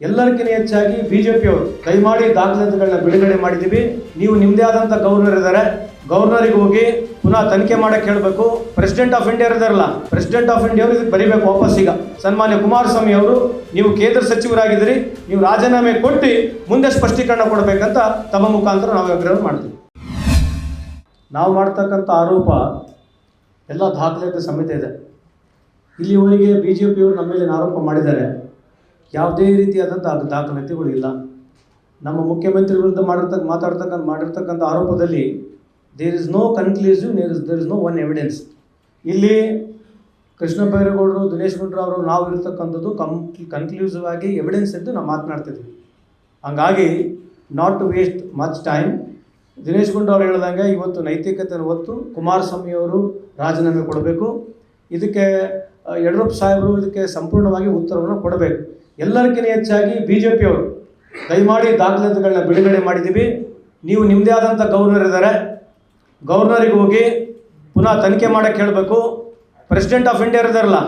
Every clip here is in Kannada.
ಎಲ್ಲರಿಗಿಂತ ಹೆಚ್ಚಾಗಿ ಬಿಜೆಪಿಯವರು ದಯಮಾಡಿ ದಾಖಲಾತಿಗಳನ್ನ ಬಿಡುಗಡೆ ಮಾಡಿದ್ದೀವಿ. ನೀವು ನಿಮ್ಮದೇ ಆದಂಥ ಗವರ್ನರ್ ಇದ್ದಾರೆ. ಗವರ್ನರಿಗೆ ಹೋಗಿ ಪುನಃ ತನಿಖೆ ಮಾಡಕ್ಕೆ ಹೇಳಬೇಕು. ಪ್ರೆಸಿಡೆಂಟ್ ಆಫ್ ಇಂಡಿಯಾ ಇದಾರಲ್ಲ ಪ್ರೆಸಿಡೆಂಟ್ ಆಫ್ ಇಂಡಿಯಾ ಅವರು ಇದಕ್ಕೆ ಬರೀಬೇಕು ವಾಪಸ್ ಈಗ. ಸನ್ಮಾನ್ಯ ಕುಮಾರಸ್ವಾಮಿ ಅವರು, ನೀವು ಕೇಂದ್ರ ಸಚಿವರಾಗಿದ್ದೀರಿ. ನೀವು ರಾಜೀನಾಮೆ ಕೊಟ್ಟು ಮುಂದೆ ಸ್ಪಷ್ಟೀಕರಣ ಕೊಡಬೇಕಂತ ತಮ್ಮ ಮುಖಾಂತರ ನಾವು ಆಗ್ರಹ ಮಾಡ್ತೀವಿ. ನಾವು ಮಾಡ್ತಕ್ಕಂಥ ಆರೋಪ ಎಲ್ಲ ದಾಖಲಾತಿ ಸಮೇತ ಇದೆ. ಇಲ್ಲಿವರೆಗೆ ಬಿ ಜೆ ಪಿಯವರು ನಮ್ಮ ಮೇಲೆ ಆರೋಪ ಮಾಡಿದ್ದಾರೆ. ಯಾವುದೇ ರೀತಿಯಾದಂಥ ದಾಖಲಾತಿಗಳು ಇಲ್ಲ ನಮ್ಮ ಮುಖ್ಯಮಂತ್ರಿ ವಿರುದ್ಧ ಮಾಡಿರ್ತಕ್ಕ, ಮಾತಾಡ್ತಕ್ಕಂಥ, ಮಾಡಿರ್ತಕ್ಕಂಥ ಆರೋಪದಲ್ಲಿ there is no conclusive there is there is no one evidence ಇಲ್ಲಿ ಕೃಷ್ಣ ಬೈರೇಗೌಡರು, ದಿನೇಶ್ ಗುಂಡೂರಾವ್ ಅವರು ನಾವು ಇರತಕ್ಕಂಥದ್ದು ಕಂ ಕನ್ಕ್ಲೂಸಿವ್ ಆಗಿ ಎವಿಡೆನ್ಸ್ ಎಂದು ನಾವು ಮಾತನಾಡ್ತಿದ್ವಿ. ಹಂಗಾಗಿ not to waste much time Dinesh Gundu Rao ಹೇಳ್ದಂಗೆ ಇವತ್ತು ನೈತಿಕತೆಯನ್ನು ಒತ್ತು, ಕುಮಾರಸ್ವಾಮಿ ಅವರು ರಾಜೀನಾಮೆ ಕೊಡಬೇಕು. ಇದಕ್ಕೆ ಯಡಿಯೂರಪ್ಪ ಸಾಹೇಬರು ಇದಕ್ಕೆ ಸಂಪೂರ್ಣವಾಗಿ ಉತ್ತರವನ್ನು ಕೊಡಬೇಕು. ಎಲ್ಲರಿಗಿಂತ ಹೆಚ್ಚಾಗಿ ಬಿ ಜೆ ಪಿಯವರು ದಯಮಾಡಿ ದಾಖಲಾತಿಗಳನ್ನ ಬಿಡುಗಡೆ ಮಾಡಿದ್ದೀವಿ. ನೀವು ನಿಮ್ಮದೇ ಆದಂಥ ಗವರ್ನರ್ ಇದ್ದಾರೆ. ಗವರ್ನರಿಗೆ ಹೋಗಿ ಪುನಃ ತನಿಖೆ ಮಾಡಕ್ಕೆ ಹೇಳಬೇಕು. ಪ್ರೆಸಿಡೆಂಟ್ ಆಫ್ ಇಂಡಿಯಾ ಇದ್ದಾರಲ್ಲ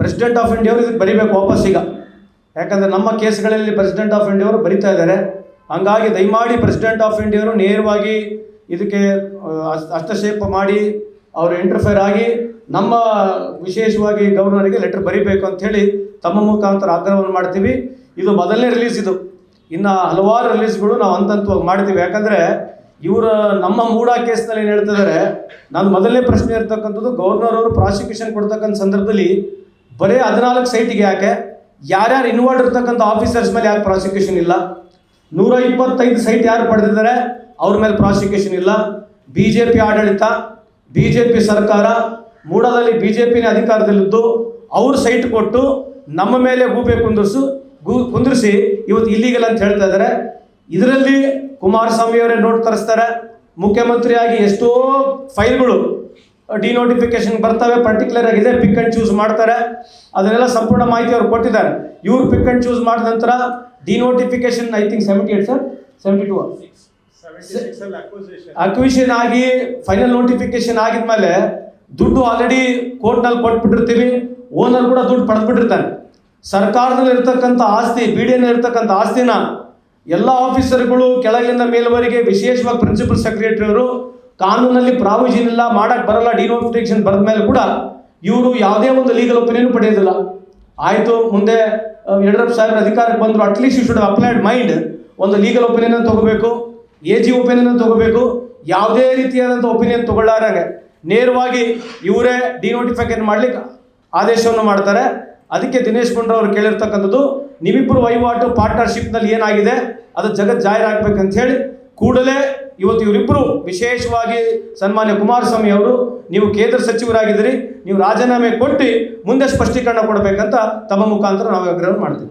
ಪ್ರೆಸಿಡೆಂಟ್ ಆಫ್ ಇಂಡಿಯಾವ್ರು ಇದಕ್ಕೆ ಬರಿಬೇಕು ವಾಪಸ್ ಈಗ. ಯಾಕಂದರೆ ನಮ್ಮ ಕೇಸ್ಗಳಲ್ಲಿ ಪ್ರೆಸಿಡೆಂಟ್ ಆಫ್ ಇಂಡಿಯಾವರು ಬರಿತಾ ಇದ್ದಾರೆ. ಹಂಗಾಗಿ ದಯಮಾಡಿ ಪ್ರೆಸಿಡೆಂಟ್ ಆಫ್ ಇಂಡಿಯಾವರು ನೇರವಾಗಿ ಇದಕ್ಕೆ ಹಸ್ತಕ್ಷೇಪ ಮಾಡಿ ಅವರು ಇಂಟರ್ಫೈರ್ ಆಗಿ ನಮ್ಮ ವಿಶೇಷವಾಗಿ ಗವರ್ನರಿಗೆ ಲೆಟರ್ ಬರಿಬೇಕು ಅಂತ ಹೇಳಿ ತಮ್ಮ ಮುಖಾಂತರ ಆಗ್ರಹವನ್ನು ಮಾಡ್ತೀವಿ. ಇದು ಮೊದಲನೇ ರಿಲೀಸ್ ಇದು. ಇನ್ನು ಹಲವಾರು ರಿಲೀಸ್ಗಳು ನಾವು ಅಂತಂತವಾಗಿ ಮಾಡ್ತೀವಿ. ಯಾಕಂದರೆ ಇವರ ನಮ್ಮ ಮೂಡ ಕೇಸ್ನಲ್ಲಿ ಏನು ಹೇಳ್ತಿದ್ದಾರೆ ನಾನು ಮೊದಲನೇ ಪ್ರಶ್ನೆ ಇರ್ತಕ್ಕಂಥದ್ದು ಗವರ್ನರ್ ಅವರು ಪ್ರಾಸಿಕ್ಯೂಷನ್ ಕೊಡ್ತಕ್ಕಂಥ ಸಂದರ್ಭದಲ್ಲಿ ಬರೀ ಹದಿನಾಲ್ಕು ಸೈಟಿಗೆ ಯಾಕೆ? ಯಾರ್ಯಾರು ಇನ್ವಾಲ್ವ್ ಇರ್ತಕ್ಕಂಥ ಆಫೀಸರ್ಸ್ ಮೇಲೆ ಯಾಕೆ ಪ್ರಾಸಿಕ್ಯೂಷನ್ ಇಲ್ಲ? ನೂರ ಇಪ್ಪತ್ತೈದು ಸೈಟ್ ಯಾರು ಪಡೆದಿದ್ದಾರೆ? ಅವ್ರ ಮೇಲೆ ಪ್ರಾಸಿಕ್ಯೂಷನ್ ಇಲ್ಲ. ಬಿ ಜೆ ಪಿ ಆಡಳಿತ ಬಿ ಜೆ ಪಿ ಸರ್ಕಾರ ಮೂಡದಲ್ಲಿ ಬಿ ಜೆ ಅಧಿಕಾರದಲ್ಲಿದ್ದು ಅವ್ರು ಸೈಟ್ ಕೊಟ್ಟು ನಮ್ಮ ಮೇಲೆ ಗೂಬೆ ಕುಂದಿರ್ಸು, ಗೂ ಕುಂದಿರಿಸಿ ಇವತ್ತು ಇಲ್ಲಿಗಲ್ ಅಂತ ಹೇಳ್ತಾ ಇದ್ದಾರೆ. ಇದರಲ್ಲಿ ಕುಮಾರಸ್ವಾಮಿ ಅವರೇ ನೋಟ್ ತರಿಸ್ತಾರೆ. ಮುಖ್ಯಮಂತ್ರಿಯಾಗಿ ಎಷ್ಟೋ ಫೈಲ್ಗಳು ಡಿನೋಟಿಫಿಕೇಶನ್ ಬರ್ತವೆ ಪರ್ಟಿಕ್ಯುಲರ್ ಆಗಿ ಇದೆ ಪಿಕ್ ಅಂಡ್ ಚೂಸ್ ಮಾಡ್ತಾರೆ. ಅದನ್ನೆಲ್ಲ ಸಂಪೂರ್ಣ ಮಾಹಿತಿ ಅವ್ರು ಕೊಟ್ಟಿದ್ದಾರೆ. ಇವ್ರು ಪಿಕ್ ಅಂಡ್ ಚೂಸ್ ಮಾಡಿದ ನಂತರ denotification I think seventy eight sir seventy two acquisition ಆಗಿ ಫೈನಲ್ ನೋಟಿಫಿಕೇಶನ್ ಆಗಿದ್ಮೇಲೆ ದುಡ್ಡು ಆಲ್ರೆಡಿ ಕೋರ್ಟ್ನಲ್ಲಿ ಕೊಟ್ಬಿಟ್ಟಿರ್ತೀವಿ ಓನರ್ ಕೂಡ ದುಡ್ಡು ಪಡೆದ್ಬಿಟ್ಟಿರ್ತಾನೆ. ಸರ್ಕಾರದಲ್ಲಿ ಇರ್ತಕ್ಕಂಥ ಆಸ್ತಿ ಬಿ ಡಿ ಇರ್ತಕ್ಕಂಥ ಆಸ್ತಿನ ಎಲ್ಲ ಆಫೀಸರ್ಗಳು ಕೆಳಗಿಂದ ಮೇಲ್ವರೆಗೆ ವಿಶೇಷವಾಗಿ ಪ್ರಿನ್ಸಿಪಲ್ ಸೆಕ್ರೆಟರಿ ಅವರು ಕಾನೂನಲ್ಲಿ ಪ್ರಾವಿಷನ್ ಇಲ್ಲ ಮಾಡಕ್ ಬರಲ್ಲ ಡಿನೋಟಿಫಿಕೇಶನ್ ಬರೆದ ಮೇಲೆ ಕೂಡ ಇವರು ಯಾವುದೇ ಒಂದು ಲೀಗಲ್ ಒಪಿನಿಯನ್ ಪಡೆಯೋದಿಲ್ಲ. ಆಯಿತು, ಮುಂದೆ ಯಡಿಯೂರಪ್ಪ ಸಾಹೇಬ್ರ ಅಧಿಕಾರಕ್ಕೆ ಬಂದರು at least you should applied mind ಒಂದು ಲೀಗಲ್ ಒಪಿನಿಯನ್ ತಗೋಬೇಕು. ಎ ಜಿ ಒಪಿನಿಯನ್ ತಗೋಬೇಕು. ಯಾವುದೇ ರೀತಿಯಾದಂಥ ಒಪಿನಿಯನ್ ತಗೊಳ್ಳಾರಂಗೆ ನೇರವಾಗಿ ಇವರೇ ಡಿನೋಟಿಫಿಕೇಶನ್ ಮಾಡಲಿಕ್ಕೆ ಆದೇಶವನ್ನು ಮಾಡ್ತಾರೆ. ಅದಕ್ಕೆ ದಿನೇಶ್ ಗುಂಡ್ರಾವ್ ಅವರು ಕೇಳಿರ್ತಕ್ಕಂಥದ್ದು ನಿಮ್ಮಿಬ್ಬರು ವಹಿವಾಟು ಪಾರ್ಟ್ನರ್ಶಿಪ್ನಲ್ಲಿ ಏನಾಗಿದೆ? ಅದು ಜಗತ್ ಜಾಹೀರಾಗಬೇಕಂತ ಹೇಳಿ ಕೂಡಲೇ ಇವತ್ತು ಇವರಿಬ್ಬರು ವಿಶೇಷವಾಗಿ ಸನ್ಮಾನ್ಯ ಕುಮಾರಸ್ವಾಮಿ ಅವರು, ನೀವು ಕೇಂದ್ರ ಸಚಿವರಾಗಿದ್ದೀರಿ, ನೀವು ರಾಜೀನಾಮೆ ಕೊಟ್ಟು ಮುಂದೆ ಸ್ಪಷ್ಟೀಕರಣ ಕೊಡಬೇಕಂತ ತಮ್ಮ ಮುಖಾಂತರ ನಾವು ಆಗ್ರಹ ಮಾಡ್ತೀವಿ.